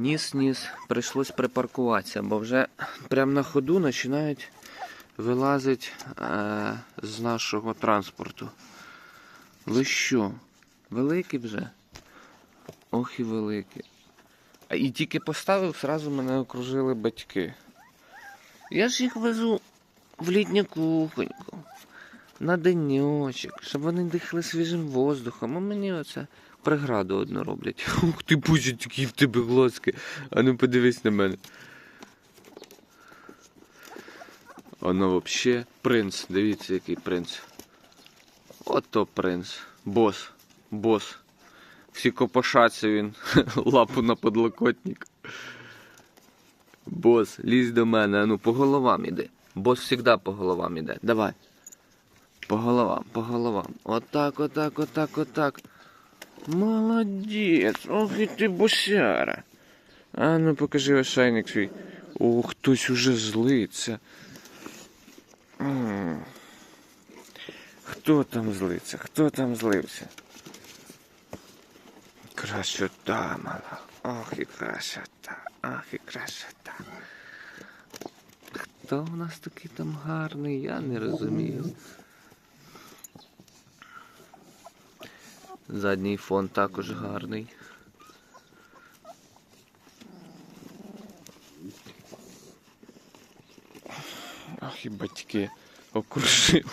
Ніс-ніс, прийшлось припаркуватися, бо вже прямо на ходу починають вилазити е, з нашого транспорту. Ви що? Великі вже? Ох і великі. А і тільки поставив, зразу мене окружили батьки. Я ж їх везу в літню кухоньку, на денечок, щоб вони дихали свіжим воздухом, а мені оце преграду одну роблять. Ух ти, боже, такі в тебе глазки. А ну подивись на мене. Воно взагалі принц. Дивіться, який принц. Ото принц. Бос. Бос. Всі копошаться він. Лапу на подлокотник. Бос, лізь до мене, а ну по головам іди. Бос завжди по головам іде. Давай. По головам, по головам. Отак, отак, отак, отак. Молодець, ох і ти босяра. А ну покажи ошейник свій. О, хтось уже злиться. Хто там злиться? Хто там злився? Красота мала. Ох і красота. Ох і красота. Хто у нас такий там гарний, я не розумію. Задній фон також гарний. Ах, і батьки окружили.